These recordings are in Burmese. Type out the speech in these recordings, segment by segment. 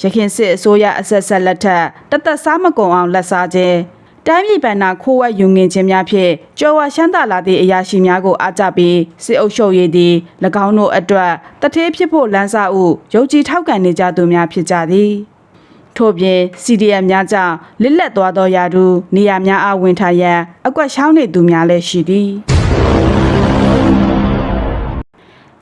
ရခင်စစ်အစိုးရအဆက်ဆက်လက်ထက်တသက်စားမကုန်အောင်လက်စားခြင်းတိုင်းပြည်ဗန္နာခိုးဝက်ယူငင်ခြင်းများဖြင့်ကြော်ဝါရှမ်းသာလာသည့်အရာရှိများကိုအားကျပြီးစစ်အုပ်ချုပ်ရေးသည်၎င်းတို့အတွက်တထေးဖြစ်ဖို့လမ်းစာဥယုံကြည်ထောက်ကန်နေကြသူများဖြစ်ကြသည်ထို့ပြင် CDM များကြောင့်လစ်လက်သွားသောယာတူနေရာများအားဝင်ထားရန်အကွက်ရှောင်းနေသူများလည်းရှိသည်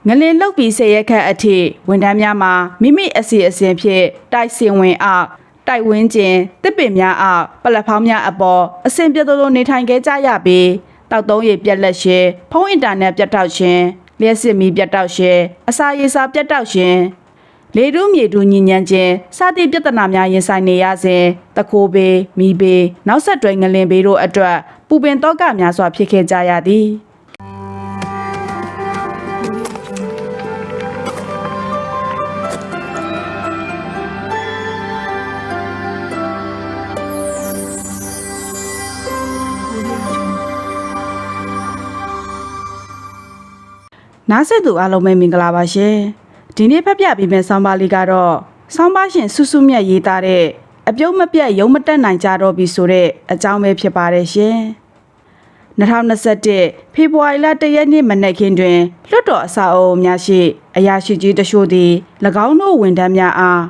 ငလင်လုတ်ပြီးဆေရက်ခတ်အထိဝန်ထမ်းများမှာမိမိအစီအစဉ်ဖြင့်တိုက်စင်ဝင်အောက်တိုက်ဝင်းကျင်တစ်ပင်များအောက်ပလက်ဖောင်းများအပေါ်အစဉ်ပြေသောနေထိုင်ခဲ့ကြရပြီးတောက်သုံးရည်ပြက်လက်ရှင်ဖုန်းအင်တာနက်ပြတ်တောက်ရှင်လျှက်စစ်မီပြတ်တောက်ရှင်အစာရေစာပြတ်တောက်ရှင်လေတူးမြေတူးညဉ့်ညမ်းခြင်းစသည့်ပြဿနာများရင်ဆိုင်နေရစဉ်တကိုးဘေးမိဘေးနောက်ဆက်တွဲငလင်ဘေးတို့အတွက်ပူပင်တော့ကများစွာဖြစ်ခဲ့ကြရသည် နားဆက်သူအားလုံးပဲမင်္ဂလာပါရှင်ဒီနေ့ဖတ်ပြပေးမယ့်ဆောင်းပါးလေးကတော့ဆောင်းပါးရှင်စုစုမြတ်ရေးသားတဲ့အပြုံးမပြတ်ရုံမတက်နိုင်ကြတော့ပြီဆိုတဲ့အကြောင်းပဲဖြစ်ပါတယ်ရှင်2021ဖေဖော်ဝါရီလ1ရက်နေ့မနက်ခင်းတွင်လွတ်တော်အစာအုပ်များရှိအရာရှိကြီးတချို့သည်၎င်းတို့ဝန်ထမ်းများအား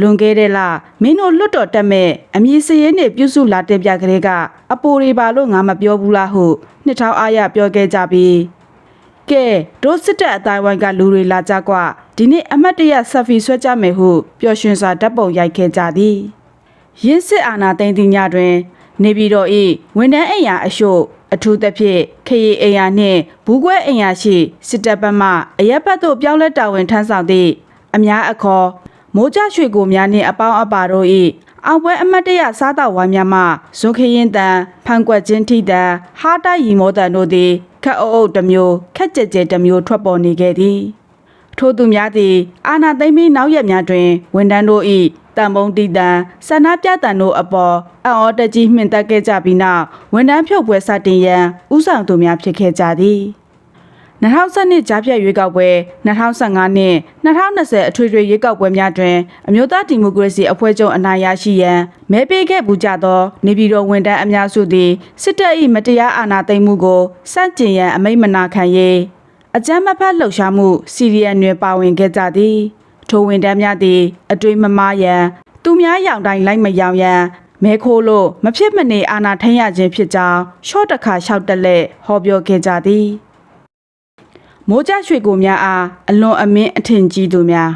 လွန်ခဲ့တဲ့လမင်းတို့လွတ်တော်တက်မဲ့အမည်စရင်းနှင့်ပြုစုလာတဲ့ပြကလေးကအပိုတွေပါလို့ငါမပြောဘူးလားဟုနှစ်ထောင်အားရပြောခဲ့ကြပြီး ကဲဒို့စစ်တပ်အတိုင်းဝိုင်းကလူတွေလာကြကွာဒီနေ့အမတ်တရဆက်ဖီဆွဲကြမယ်ဟုပျော်ရွှင်စွာဓာတ်ပုံရိုက်ခဲ့ကြသည်ရင်းစစ်အာဏာသိမ်းသည့်ညတွင် နေပြည်တော်၏ဝန်ထမ်းအိမ်ယာအရှို့အထူးသဖြင့်ခရီးအိမ်ယာနှင့်ဘူးကွဲအိမ်ယာရှိစစ်တပ်ဘက်မှအရက်ဘက်သို့ပြောင်းလဲတာဝန်ထမ်းဆောင်သည့်အများအခေါ် မိုးကြရွှေကိုများနှင့်အပေါင်းအပါတို့၏အောင်ပွဲအမတ်တရစားတော်ဝိုင်းများမှဇွန်ခရင်တန်ဖန်ကွက်ချင်းထိတန်ဟားတိုက်ရီမောတန်တို့သည်ခက်အုပ်အုပ်တစ်မျိုးခက်ကြဲကြဲတစ်မျိုးထွက်ပေါ်နေခဲ့သည်ထို့သူများသည်အာနာသိမ့်ပြီးနောက်ရက်များတွင်ဝန်ထမ်းတို့၏တံပုံးတီတန်ဆန္ဒပြတန်တို့အပေါ်အံ့ဩတကြီးမှင်တက်ခဲ့ကြပြီးနောက်ဝန်ထမ်းဖြုတ်ပွဲစတင်ရန်ဥဆောင်သူများဖြစ်ခဲ့ကြသည် 2012ကြားဖြတ်ရွေးကောက်ပွဲ2015နှစ်2020အထွေထွေရွေးကောက်ပွဲများတွင်အမျိုးသားဒီမိုကရေစီအဖွဲ့ချုပ်အနိုင်ရရှိရန်မဲပေးခဲ့ပူကြသောနေပြည်တော်ဝန်ထမ်းအများစုသည်စစ်တပ်၏မတရားအာဏာသိမ်းမှုကိုစန့်ကျင်ရန်အမိန့်မနာခံရေးအကြမ်းမဖက်လှုပ်ရှားမှုစီရီယံတွင်ပါဝင်ခဲ့ကြသည်ထိုဝန်တန်းများသည်အတွေ့မမားရန်သူများရောင်တိုင်းလိုက်မရောင်ရန်မဲခိုးလို့မဖြစ်မနေအာဏာထိန်ရခြင်းဖြစ်ကြောင်းရှော့တခါလျှောက်တက်လက်ဟောပြောခဲ့ကြသည် မိုးကြရွှေကိုများအားအလွန်အမင်းအထင်ကြီးသူများ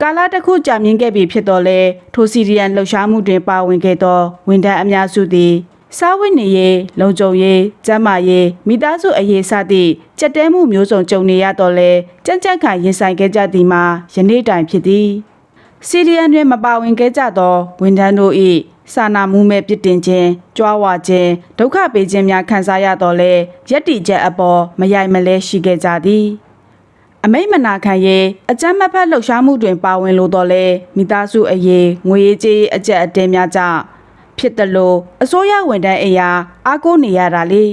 ကာလတစ်ခုကြာမြင့်ခဲ့ပြီဖြစ်တော်လဲထိုစီရီယံလှုပ်ရှားမှုတွင်ပါဝင်ခဲ့သောဝန်ထမ်းအများစုသည်စားဝတ်နေရေးလုံခြုံရေးကျန်းမာရေးမိသားစုအရေးစသည့်ကြက်တဲမှုမျိုးစုံကြုံနေရတော့လဲကြက်ကြက်ခံရင်ဆိုင်ခဲ့ကြသည်မှာယနေ့တိုင်ဖြစ်သည်စီရီယံတွင်မပါဝင်ခဲ့ကြသောဝန်ထမ်းတို့၏ စာနာမှုမဲ့ပြစ်တင်ခြင်းကြွားဝါခြင်းဒုက္ခပေးခြင်းများခံစားရတော့လဲရက်တီချက်အပေါ်မယိုင်မလဲရှိခဲ့ကြသည်အမိတ်မနာခံရေးအကြမ်းမဖက်လှုပ်ရှားမှုတွင်ပါဝင်လို့တော့လဲမိသားစုအရေးငွေရေးကြေးရေးအကျက်အတင်းများကြောင့်ဖြစ်တယ်လို့အစိုးရဝန်ထမ်းအရာအားကိုးနေရတာလေ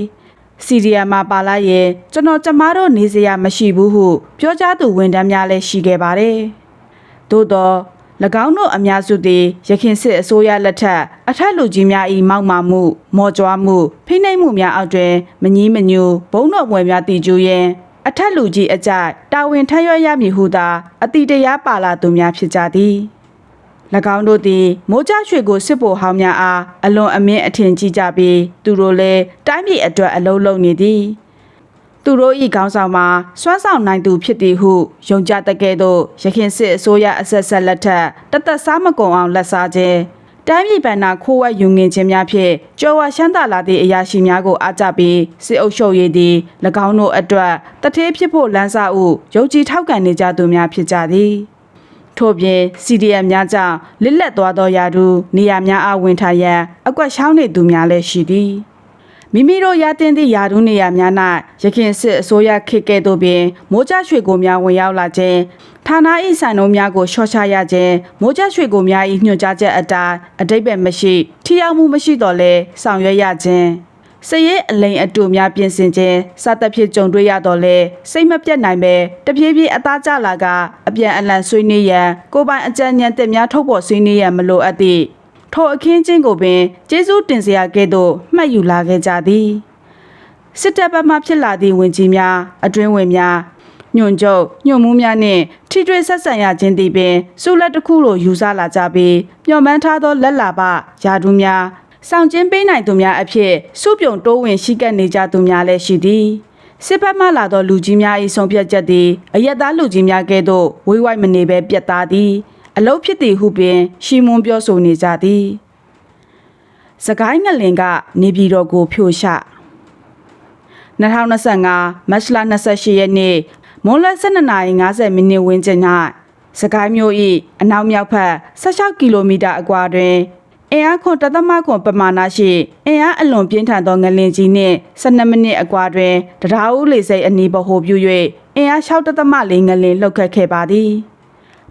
စီရီယာမှာပါလာရင်ကျွန်တော်ကျမတို့နေစရာမရှိဘူးဟု ပြောကြားသူဝန်ထမ်းများလည်းရှိခဲ့ပါတယ်သို့တော့၎ င်းတို့အများစုသည်ရခင်စစ်အစိုးရလက်ထက်အထက်လူကြီးများ၏မောက်မာမှု မော်ကြွားမှုဖိနှိပ်မှုများအောက်တွင်မငီးမညူဘုံတော်ပွဲများတည်ကျူရင်းအထက်လူကြီးအကြိုက်တာဝန်ထမ်းရွက်ရမည်ဟုသာအတိတရားပါလာသူများဖြစ်ကြသည်၎င်းတို့သည်မိုးကြရွှေကိုစစ်ဖို့ဟောင်းများအားအလွန်အမင်းအထင်ကြီးကြပြီးသူတို့လည်းတိုင်းပြည်အတွက်အလုံးလုံးနေသည် သူတို့၏ခေါင်းဆောင်မှာစွမ်းဆောင်နိုင်သူဖြစ်သည်ဟုယုံကြတကယ်သို့ရခင်စစ်အစိုးရအဆက်ဆက်လက်ထက်တသက်စားမကုန်အောင်လက်စားခြင်းတိုင်းပြည်ဗန္နာခိုးဝက်ယူငင်ခြင်းများဖြင့်ကြော်ဝါရှမ်းသာလာသည့်အရာရှိများကိုအားကျပြီးစစ်အုပ်ချုပ်ရေးသည်၎င်းတို့အတွက်တထေးဖြစ်ဖို့လမ်းစာဥယုံကြည်ထောက်ကန်နေကြသူများဖြစ်ကြသည်ထို့ပြင် CDM များကြောင့်လစ်လက်သွားသောယာတူနေရာများအားဝင်ထားရန်အကွက်ရှောင်းနေသူများလည်းရှိသည် မိမိတို့ရတင်သည့်ယာဒူးနေရာများ၌ရခင်စစ်အစိုးရခေတ်ကဲ့သို့ပင်မိုးကြရွှေကိုများဝင်ရောက်လာခြင်းဌာန၏ဆိုင်လုံးများကိုရှော့ချရခြင်းမိုးကြရွှေကိုများ၏ညွှန်ကြားချက်အတိုင်းအတိတ်ပဲမရှိထိရောက်မှုမရှိတော့လဲဆောင်ရွက်ရခြင်းစရဲအလိန်အတူများပြင်ဆင်ခြင်းစသဖြင့်ကြုံတွေ့ရတော့လဲစိတ်မပြတ်နိုင်ပဲတပြေးပြေးအသားကျလာကအပြန်အလှန်ဆွေးနွေးရန်ကိုယ်ပိုင်အကြံဉာဏ်တက်များထုတ်ပေါ်ဆွေးနွေးရန်မလိုအပ်သည့် ထိုအခင်းချင်းကိုပင်ကျေးဇူးတင်စရာကဲ့သို့မှတ်ယူလာခဲ့ကြသည်စစ်တပ်ဘက်မှဖြစ်လာသည့်ဝင်ကြီးများအတွင်းဝင်များညွန့်ကျုပ်ညွန့်မှုများနှင့်ထိတွေ့ဆက်ဆံရခြင်းသည်ပင်စုလက်တစ်ခုလိုယူဆလာကြပြီးမျှော်မှန်းထားသောလက်လာပယာဒူးများဆောင်ကျင်းပေးနိုင်သူများအဖြစ်စုပြုံတိုးဝင်ရှိကပ်နေကြသူများလည်းရှိသည်စစ်ဖက်မှလာသောလူကြီးများ၏ဆုံးဖြတ်ချက်သည်အယက်သားလူကြီးများကဲ့သို့ဝေးဝိုက်မနေဘဲပြတ်သားသည် အလုတ်ဖြစ်သည်ဟုပင် ရှီမွန်ပြောဆိုနေကြသည်စကိုင်းငလင်ကနေပြည်တော်ကိုဖြိုချ2025မတ်လ28ရက်နေ့မွန်းလွဲ12:50မိနစ်ဝန်းကျင်၌စကိုင်းမြို့၏အနောက်မြောက်ဘက်16ကီလိုမီတာအကွာတွင်အင်အားခွန်တသမခွန်ပမာဏရှိအင်အားအလွန်ပြင်းထန်သောငလင်ကြီးနှင့်12မိနစ်အကွာတွင်တရားဦးလေစိတ်အနီးဗဟိုပြု၍အင်အား6တသမလေးငလင်လှုပ်ခတ်ခဲ့ပါသည်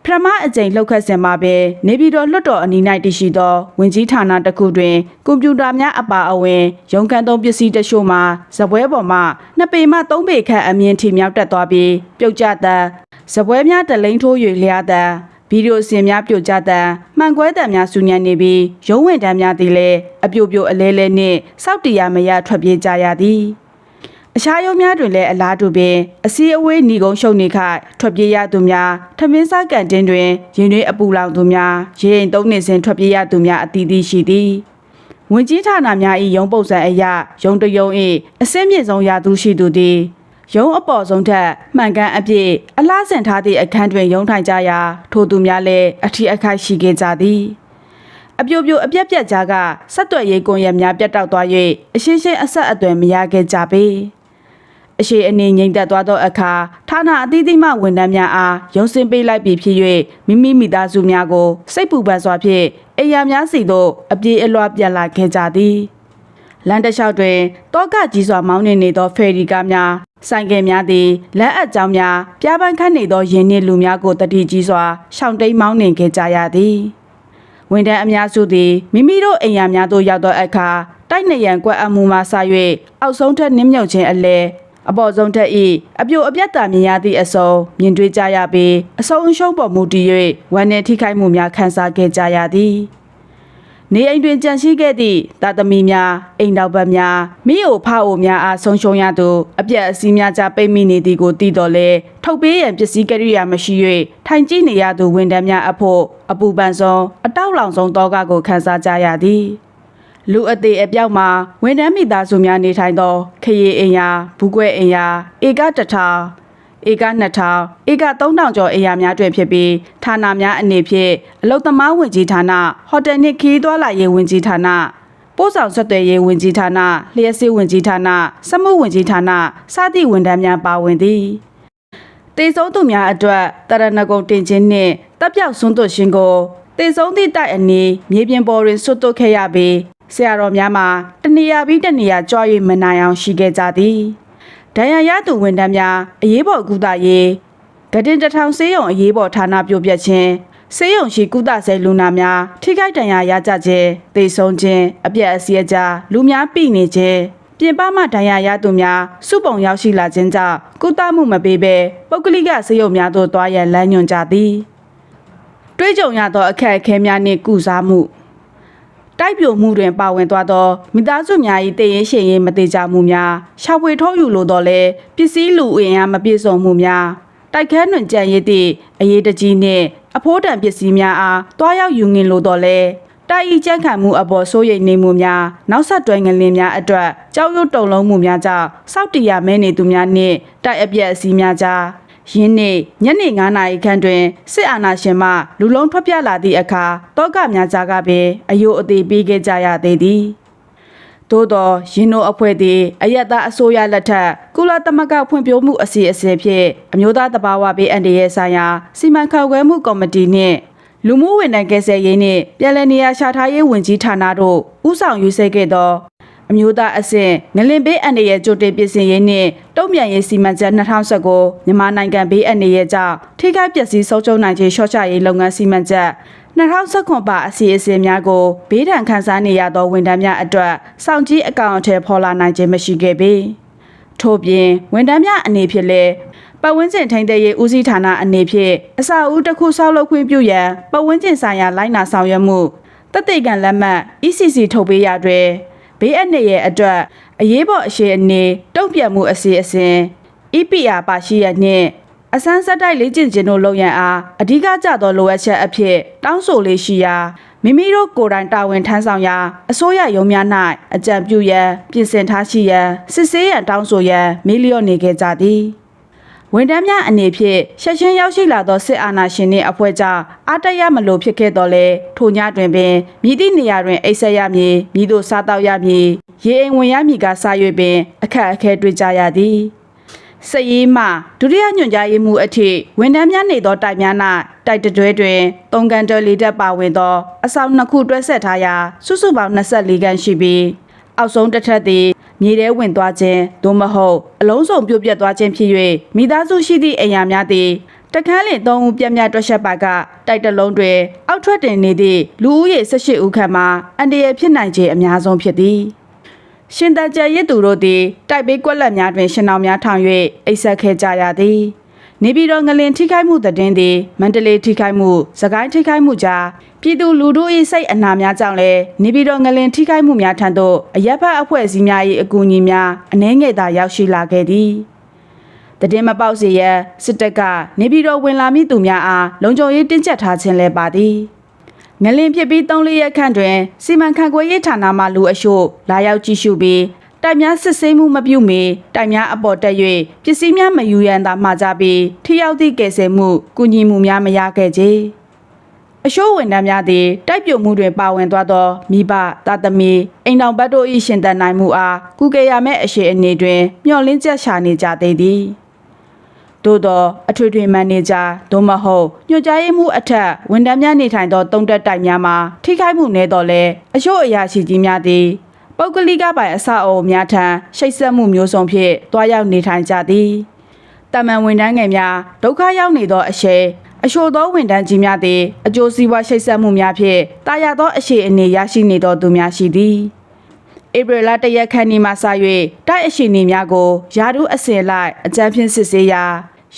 ပထမအကြိမ်လှုပ်ခတ်စဉ်မှာပဲနေပြည်တော်လွှတ်တော်အနီး၌တည်ရှိသောဝင်ကြီးဌာနတစ်ခုတွင်ကွန်ပျူတာများအပါအဝင်ရုံးကန်သုံးပစ္စည်းတချို့မှာဇပွဲပေါ်မှနှစ်ပေမှသုံးပေခန့်အမြင့်ထိမြောက်တက်သွားပြီးပြုတ်ကျတဲ့ဇပွဲများတလိန်ထိုး၍လျားတဲ့ဗီဒီယိုစင်များပြိုကျတဲ့မှန်ကွဲတဲ့များဆူညံနေပြီးရုံးဝင်တန်းများသည်လည်းအပြိုပြိုအလဲလဲနှင့်စောက်တီရမရထွက်ပြေးကြရသည် အခြားရုံးများတွင်လည်းအလားတူပင်အစည်းအဝေးညီကုန်းရှုံနေခိုက်ထွက်ပြေးရသူများထမင်းစားကန်တင်းတွင်ရင်တွေအပူလောင်သူများရေအိမ်သုံးနေစဉ်ထွက်ပြေးရသူများအသီးသီးရှိသည်ဝင်ကြီးဌာနများ၏ရုံးပုံစံအရရုံးတရုံ၏အစင်းမြင့်ဆုံးရာသူရှိသူသည်ရုံးအပေါ်ဆုံးထက်မှန်ကန်အပြည့်အလားဆင်ထားသည့်အခန်းတွင်ရုံးထိုင်ကြရာထိုသူများလည်းအထီးအခိုက်ရှိခဲ့ကြသည်အပြိုပြိုအပြက်ပြက်ကြားကဆက်သွယ်ရေးကွန်ရက်များပြတ်တောက်သွား၍အရှင်းရှင်းအဆက်အသွယ်မရခဲ့ကြပေ အရှိအနေငိမ့်သက်သွားသောအခါဌာနအသီးသီးမှဝန်ထမ်းများအားရုံးစင်းပေးလိုက်ပြီးဖြစ်၍မိမိမိသားစုများကိုစိတ်ပူပန်စွာဖြင့်အိယာများစီသို့အပြေးအလွှားပြန်လာခဲ့ကြသည်လမ်းတစ်လျှောက်တွင်တောကကြီးစွာမောင်းနေနေသောဖယ်ရီကားများဆိုင်ကယ်များသည်လက်အပ်ကြောင်းများပြားပန်းခတ်နေသောယင်းနှင့်လူများကိုတတိကြီးစွာရှောင်တိန်မောင်းနှင်ခဲ့ကြရသည်ဝန်ထမ်းအများစုသည်မိမိတို့အိမ်ယာများသို့ရောက်သောအခါတိုက်နေရန်ကွက်အမှုမှဆ၍အောက်ဆုံးထက်နင်းမြုပ်ခြင်းအလဲ အပေါ်ဆုံးထက်ဤအပြိုအပြတ်တာမြင်ရသည့်အစုံမြင်တွေ့ကြရပြီးအဆုံးအရှုံးပေါ်မူတည်၍ဝမ်းနှင့်ထိခိုက်မှုများခံစားခဲ့ကြရသည်နေအိမ်တွင်ကြန့်ရှိခဲ့သည့်တာသမီများအိမ်တော်ဘက်များမိအိုဖအိုများအားဆုံးရှုံးရသူအပြက်အစည်းများကြပိတ်မိနေသည်ကိုသိတော်လဲထုတ်ပေးရန်ပစ္စည်းကရိယာမရှိ၍ထိုင်ကြည့်နေရသူဝန်ထမ်းများအဖို့အပူပန်ဆုံးအတောက်လောင်ဆုံးတောကကိုခံစားကြရသည် လူအသေးအပြောက်မှာဝန်ထမ်းမိသားစုများနေထိုင်သောခရီးအိမ်ယာဘူးကွဲအိမ်ယာဧကတထောင်ဧက2000ဧက3000ကျော်အိမ်ယာများတွင်ဖြစ်ပြီးဌာနများအနေဖြင့်အလုသမားဝင်ကြီးဌာနဟိုတယ်နှင့်ခီးသွားလာရေးဝင်ကြီးဌာနပို့ဆောင်ဆက်သွယ်ရေးဝင်ကြီးဌာနလျှက်စစ်ဝင်ကြီးဌာနစက်မှုဝင်ကြီးဌာနစသည့်ဝန်ထမ်းများပါဝင်သည်တေဆုံးသူများအတွက်တရဏဂုံတင်ခြင်းနှင့်တပ်ပြောက်ဆွန်းသွတ်ခြင်းကိုတေဆုံးသည့်တိုက်အနီးမြေပြင်ပေါ်တွင်ဆွတ်သွတ်ခဲ့ရပြီး ဆရာတော်များမှာတနေရာပြီးတနေရာကြွား၍မနိုင်အောင်ရှိခဲ့ကြသည်ဒဏ်ရာရသူဝန်ထမ်းများအရေးပေါ်ကုသရေးဂတင်တထောင်ဆေးရုံအရေးပေါ်ဌာနပြိုပြက်ခြင်းဆေးရုံရှိကုသဆဲလူနာများထိခိုက်ဒဏ်ရာရကြခြင်းသေဆုံးခြင်းအပြက်အစီးအကြားလူများပြိနေခြင်းပြင်ပမှဒဏ်ရာရသူများစုပုံရောက်ရှိလာခြင်းကြောင့်ကုသမှုမပေးဘဲပုဂ္ဂလိကဆေးရုံများသို့သွားရန်လမ်းညွှန်ကြသည်တွေးကြုံရသောအခက်အခဲများနှင့်ကုစားမှု တိုက်ပြိုမှုတွင်ပါဝင်သွားသောမိသားစုများ၏တည်ရင်ရှင်ရင်မသေးကြမှုများရှာဖွေထုတ်ယူလိုတော့လဲပစ္စည်းလူအင်အားမပြည့်စုံမှုများတိုက်ခန်းတွင်ကြံရည်သည့်အရေးတကြီးနှင့်အဖိုးတန်ပစ္စည်းများအားတွားရောက်ယူငင်လိုတော့လဲတိုက်ဤကြန့်ခံမှုအပေါ်စိုးရိမ်နေမှုများနောက်ဆက်တွဲငလင်များအတွက်ကြောက်ရွံ့တုန်လုံးမှုများကြောင့်စောက်တရမဲနေသူများနှင့်တိုက်အပြက်အစည်းများကြား ယင်းနေ့ညနေ9နာရီခန့်တွင်စစ်အာဏာရှင်မှလူလုံးထွက်ပြလာသည့်အခါတောကများကြားကပင်အယိုအသေးပေးခဲ့ကြရသေးသည်သို့သောရင်းတို့အဖွဲ့သည်အယက်သားအစိုးရလက်ထက်ကုလသမဂ္ဂဖွံ့ဖြိုးမှုအစီအစဉ်ဖြင့်အမျိုးသားတဘာဝဘေးအန္တရာယ်ဆိုင်ရာစီမံခန့်ခွဲမှုကော်မတီနှင့်လူမှုဝန်ထမ်းကယ်ဆယ်ရေးနှင့်ပြည်내နေရာရှာထားရေးဝန်ကြီးဌာနတို့ဦးဆောင်ရွေးဆဲခဲ့သော အမျိုးသားအဆင့်ငလင်ဘေးအန္တရာယ်ကြိုတင်ပြင်ဆင်ရေးနှင့်တုံ့ပြန်ရေးစီမံချက်2019မြန်မာနိုင်ငံဘေးအန္တရာယ်ကြောင့်ထိခိုက်ပျက်စီးဆုံးရှုံးနိုင်ခြင်းရှော့ချရေးလုပ်ငန်းစီမံချက်2019ပါအစီအစဉ်များကိုဘေးဒဏ်ခံစားနေရသောဝန်ထမ်းများအတွက်စောင့်ကြည့်အကောင့်အထည်ဖော်လာနိုင်ခြင်းမရှိခဲ့ပေထို့ပြင်ဝန်ထမ်းများအနေဖြင့်လည်းပတ်ဝန်းကျင်ထိန်းသိမ်းရေးဦးစီးဌာနအနေဖြင့်အစာအုပ်တစ်ခုဆောက်လုပ်ခွင့်ပြုရန်ပတ်ဝန်းကျင်ဆိုင်ရာလိုက်နာဆောင်ရွက်မှုတသက်ကန်လက်မှတ် ECC ထုတ်ပေးရတွင် ဘေးအန္တရာယ်အတွက်အရေးပေါ်အရှိအနေတုံ့ပြန်မှုအစီအစဉ် EPR ပါရှိရနှင့်အစမ်းဆက်တိုက်လေ့ကျင့်ခြင်းတို့လုပ်ရန်အားအဓိကကျသောလိုအပ်ချက်အဖြစ်တောင်းဆိုလေးရှိရာမိမိတို့ကိုယ်တိုင်တာဝန်ထမ်းဆောင်ရာအစိုးရရုံးများ၌အကြံပြုရန်ပြင်ဆင်ထားရှိရန်စစ်ဆေးရန်တောင်းဆိုရန်မီလီယံနေခဲ့ကြသည် ဝန်ထမ်းများအနေဖြင့်ဆက်ရှင်ရောက်ရှိလာသောစစ်အာဏာရှင်နှင့်အဖွဲ့ကြားအားတရမလို့ဖြစ်ခဲ့တော်လဲထိုညတွင်ပင်မြည်သည့်နေရာတွင်အိပ်ဆက်ရမည်မြည်သို့စားတောက်ရမည်ရေအိမ်ဝင်ရမည်ကစား၍ပင်အခက်အခဲတွေ့ကြရသည်စက်ရေးမှဒုတိယညွှန်ကြားရေးမှူးအထိဝန်ထမ်းများနေသောတိုက်များ၌တိုက်တတွဲတွင်၃ကန်တော်လေးတက်ပါဝင်သောအဆောင်နှစ်ခုတွဲဆက်ထားရာစုစုပေါင်း24ကန်ရှိပြီးအောက်ဆုံးတစ်ထပ်သည် မြေထဲဝင်သွားခြင်းသို့မဟုတ်အလုံးစုံပြုတ်ပြတ်သွားခြင်းဖြစ်၍မိသားစုရှိသည့်အိမ်ယာများသည်တခန်းလင်၃ဦးပြတ်မြတ်တွက်ချက်ပါကတိုက်တလုံးတွင်အောက်ထွက်တင်နေသည့်လူဦးရေ18ဦးခန့်မှာအန်တရယ်ဖြစ်နိုင်ခြင်းအများဆုံးဖြစ်သည်ရှင်တကြရစ်သူတို့သည်တိုက်ပေးကွက်လက်များတွင်ရှင်အောင်များထောင်၍အိပ်ဆက်ခဲ့ကြရသည် နေပြည်တော်ငလင်ထိခိုက်မှုသတင်းသည်မန္တလေးထိခိုက်မှုစကိုင်းထိခိုက်မှုကြားပြည်သူလူထု၏စိတ်အနာများကြောင့်လည်းနေပြည်တော်ငလင်ထိခိုက်မှုများထံသို့အရက်ဖက်အဖွဲ့အစည်းများ၏အကူအညီများအနှဲငယ်သာရောက်ရှိလာခဲ့သည်တည်င်းမပေါက်စေရန်စစ်တပ်ကနေပြည်တော်ဝင်လာမည့်သူများအားလုံခြုံရေးတင်းကျပ်ထားခြင်းလည်းပါသည်ငလင်ဖြစ်ပြီး၃လရက်ခန့်တွင်စီမံခန့်ခွဲရေးဌာနမှလူအရှို့လာရောက်ကြည့်ရှုပြီး တိုက်များစစ်ဆေးမှုမပြုမီတိုက်များအပေါ်တက်၍ပစ္စည်းများမယူရန်သာမှာကြပြီးထိရောက်သည့်ကယ်ဆယ်မှုကုညီမှုများမရခဲ့ကြအရှိုးဝန်ထမ်းများသည်တိုက်ပြုတ်မှုတွင်ပါဝင်သွားသောမိဘသားသမီးအိမ်တော်ဘတ်တို့၏ရှင်သန်နိုင်မှုအားကုကေရမဲ့အရှိအနေတွင်မျှော်လင့်ချက်ရှာနေကြသေးသည်သို့သောအထွေထွေမန်နေဂျာသို့မဟုတ်ညွှန်ကြားရေးမှူးအထက်ဝန်ထမ်းများနေထိုင်သောတုံးတက်တိုက်များမှာထိခိုက်မှုနည်းတော့လဲအချို့အရာရှိကြီးများသည် ပုဂ္ဂလိကပိုင်အဆောက်အအုံများထံရှိတ်ဆက်မှုမျိုးစုံဖြင့်တွားရောက်နေထိုင်ကြသည်တမန်ဝန်ထမ်းငယ်များဒုက္ခရောက်နေသောအရှိအရှို့သောဝန်ထမ်းကြီးများသည်အကျိုးစီးပွားရှိတ်ဆက်မှုများဖြင့်တာယာသောအရှိအနေရရှိနေသောသူများရှိသည်ဧပြီလတရက်ခန့်นี้မှစ၍တိုက်အရှိန်များကိုယာရုအစင်လိုက်အကြမ်းဖျင်းစစ်ဆေးရာ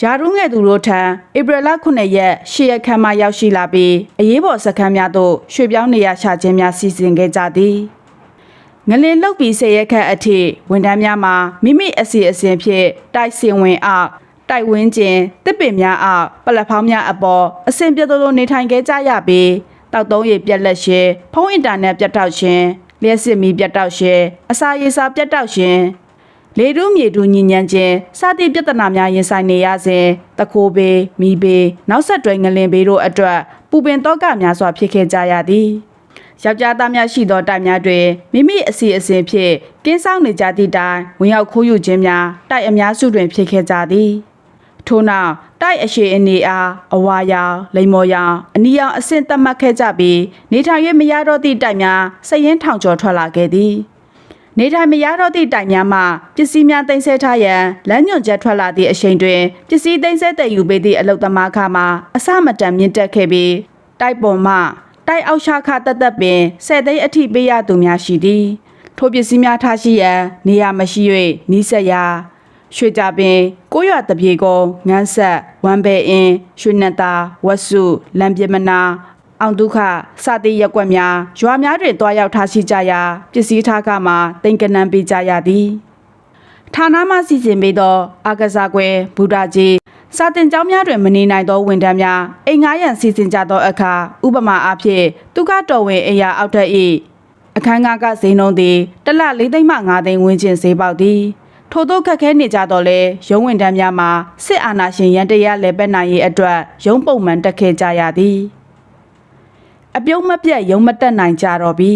ယာရုငယ်သူတို့ထံဧပြီလ9ရက်10ရက်ခန့်မှရောက်ရှိလာပြီးအရေးပေါ်စခန်းများသို့ရွှေ့ပြောင်းနေရချခြင်းများစီစဉ်ခဲ့ကြသည် ငလင်လုတ်ပြီး10ရက်ခန့်အထိဝန်ထမ်းများမှာမိမိအစီအစဉ်ဖြင့်တိုက်စင်ဝင်အောက်တိုက်ဝင်းကျင်တစ်ပင်များအောက်ပလက်ဖောင်းများအပေါ်အစဉ်ပြတ်သောနေထိုင်ခဲ့ကြရပြီးတောက်သုံးရည်ပြက်လက်ရှင်ဖုန်းအင်တာနက်ပြတ်တောက်ခြင်းလျှက်စစ်မီပြတ်တောက်ခြင်းအစာရေစာပြတ်တောက်ခြင်းလေတူးမြေတူးညဉ့်ညံခြင်းစသည့်ပြဿနာများရင်ဆိုင်နေရစဉ်တခိုးဘေးမိဘေးနောက်ဆက်တွဲငလင်ဘေးတို့အတွက်ပူပင်တော့ကများစွာဖြစ်ခဲ့ကြရသည် ယောက်ျားသားများရှိသောတိုက်များတွင်မိမိအစီအစဉ်ဖြင့်ကင်းဆောင်နေကြသည့်တိုင်ဝင်ရောက်ခိုးယူခြင်းများတိုက်အများစုတွင်ဖြစ်ခဲ့ကြသည်ထို့နောက်တိုက်အရှိအနေအားအဝါရောင်လိမ္မော်ရောင်အနီရောင်အဆင့်သတ်မှတ်ခဲ့ကြပြီးနေထိုင်၍မရတော့သည့်တိုက်များစည်ရင်ထောင်ကျော်ထွက်လာခဲ့သည်နေထိုင်မရတော့သည့်တိုက်များမှပစ္စည်းများတင်ဆက်ထားရန်လမ်းညွှန်ချက်ထွက်လာသည့်အချိန်တွင်ပစ္စည်းတင်ဆက်တဲ့ယူပေးသည့်အလုသမားခမှအစမတန်မြင့်တက်ခဲ့ပြီးတိုက်ပေါ်မှ တိုက်အောက်ရှာခတသက်ပင်ဆယ်သိန်းအထိပေးရသူများရှိသည်ထိုပစ္စည်းများထားရှိရန်နေရာမရှိ၍နီးစက်ရာရွှေကြပင်ကိုရွာတပြေကုံငန်းဆက်ဝမ်ဘဲအင်းရွှေနက်တာဝက်စုလံပြမနာအောင်ဒုက္ခစသည်ရက်ကွက်များရွာများတွင်တွားရောက်ထားရှိကြရာပစ္စည်းထားကမှတိမ်ကနန်းပေးကြရသည်ဌာနမှစီစဉ်ပေးသော အာကစားကွယ်ဘူတာကြီး စာတင်ကျောင်းများတွင်မနေနိုင်သောဝန်ထမ်းများအိမ်ငှားရန်စီစဉ်ကြသောအခါဥပမာအားဖြင့်သူကတော်ဝင်အရာအောက်ထက်၏အခန်းကားကဈေးနှုန်းသည်တစ်လ၄သိန်းမှ၅သိန်းဝန်းကျင်ဈေးပေါက်သည်ထို့သောခက်ခဲနေကြတော့လဲရုံးဝင်တန်းများမှာစစ်အာဏာရှင်ရန်တရားလဲပတ်နိုင်ရေးအတွက်ရုံးပုံမှန်တက်ခဲ့ကြရသည်အပြုံးမပြတ်ရုံးမတက်နိုင်ကြတော့ပြီ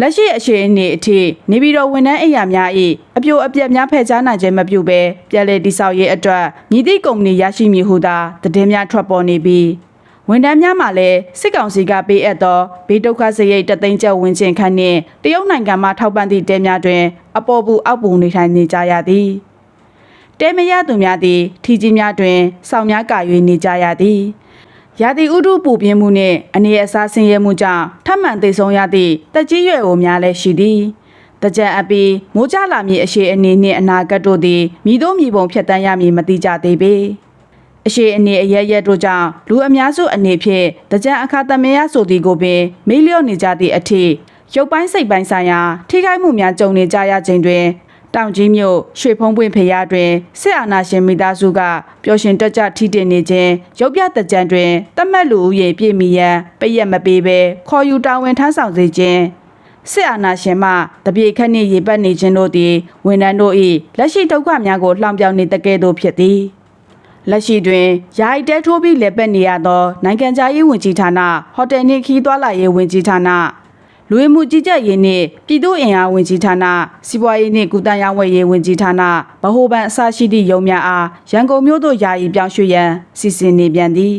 လက်ရှိအခြေအနေအထိနေပြည်တော်ဝန်ထမ်းအိမ်ယာများ၏အပြိုအပြက်များဖယ်ရှားနိုင်ခြင်းမပြုဘဲပြည်လဲတိဆောက်ရေးအတွက်မြည်သည့်ကုမ္ပဏီရရှိမည်ဟုသာသတင်းများထွက်ပေါ်နေပြီးဝန်ထမ်းများမှလည်းစစ်ကောင်စီကပေးအပ်သောဘေးဒုက္ခစရိတ်တသိန်းကျပ်ဝန်းကျင်ခန့်နှင့်တရုတ်နိုင်ငံမှထောက်ပံ့သည့်တဲများတွင်အပေါ်ပူအောက်ပူနေထိုင်နေကြရသည်တဲမရသူများသည်ထီကြီးများတွင်စောင်းများကာ၍နေကြရသည် ရာသီဥတုပူပြင်းမှုနှင့်အနေအစားဆင်းရဲမှုကြောင့်ထပ်မံသေဆုံးရသည့်တက်ကြီးရွယ်အိုများလည်းရှိသည်တကြံအပီမိုးကြလာမည်အရှိအနေနှင့်အနာဂတ်တို့သည်မိတို့မိဘုံဖြတ်တန်းရမည်မတိကြသေးပေအရှိအနေအရရက်တို့ကြောင့်လူအများစုအနေဖြင့်တကြံအခါသမယဆိုသည်ကိုပင်မေးလျော့နေကြသည့်အထိရုပ်ပိုင်းစိတ်ပိုင်းဆိုင်ရာထိခိုက်မှုများကြုံနေကြရခြင်းတွင် တောင်ကြီးမြို့ရွှေဖုံးပွင့်ဖရားတွင်စစ်အာဏာရှင်မိသားစုကပျော်ရွှင်တက်ကြထိတင်နေခြင်းရုပ်ပြတကြံတွင်တတ်မှတ်လူဦးရေပြည့်မီရန်ပရက်မပေးဘဲခေါ်ယူတာဝန်ထမ်းဆောင်စေခြင်းစစ်အာဏာရှင်မှတပြေခက်နှင့်ရေပတ်နေခြင်းတို့သည်ဝန်ထမ်းတို့၏လက်ရှိဒုက္ခများကိုလှောင်ပြောင်နေတကဲ့သို့ဖြစ်သည်လက်ရှိတွင်ယာယီတဲထိုးပြီးလက်ပတ်နေရသောနိုင်ငံခြားရေးဝန်ကြီးဌာနဟိုတယ်နှင့်ခီးသွွာလာရေးဝန်ကြီးဌာန လူဝင်မှုကြီးကြပ်ရေးနှင့်ပြည်သူ့အင်အားဝန်ကြီးဌာနစီးပွားရေးနှင့်ကုသရေးဝန်ရေးဝန်ကြီးဌာနဗဟိုဘဏ်အစရှိသည့်ရုံးများအားရန်ကုန်မြို့သို့ယာယီပြောင်းရွှေ့ရန်စီစဉ်နေပြန်သည်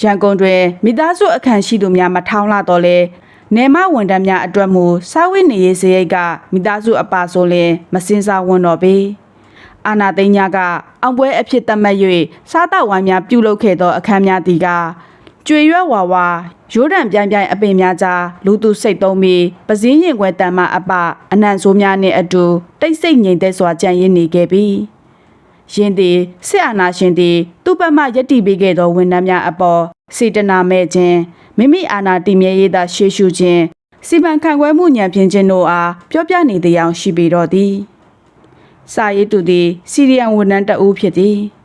ရန်ကုန်တွင်မိသားစုအခမ်းရှိသူများမထောင်လာတော့လဲနေမဝန်ထမ်းများအတွက်မူစာဝိနေရေးစရိတ်ကမိသားစုအပါဆိုလင်မစင်စားဝန်တော့ပေအာနာသိန်းညာကအောင်ပွဲအဖြစ်သတ်မှတ်၍စားတောက်ဝိုင်းများပြုလုပ်ခဲ့သောအခမ်းများသည်က ကျွေရွက်ဝါဝါရိုးတံပြိုင်ပြိုင်အပင်များကြားလူသူစိတ်သုံးပြီးပစင်းရင်ခွဲတန်မအပအနံ့ဆိုးများနှင့်အတူတိတ်ဆိတ်ငြိမ်သက်စွာကြံ့ရင်းနေခဲ့ပြီ။ယင်းသည်စစ်အာဏာရှင်သည်သူ့ဘက်မှယက်တီပေးခဲ့သောဝန်ထမ်းများအပေါ်စေတနာမဲ့ခြင်းမိမိအာဏာတည်မြဲရေးသာရှေ့ရှုခြင်းစီမံခန့်ခွဲမှုညံဖြင်းခြင်းတို့အားပြောပြနေသည်အောင်ရှိပေတော့သည်။စာရေးသူသည်စီရီယန်ဝန်ထမ်းတအူးဖြစ်သည်။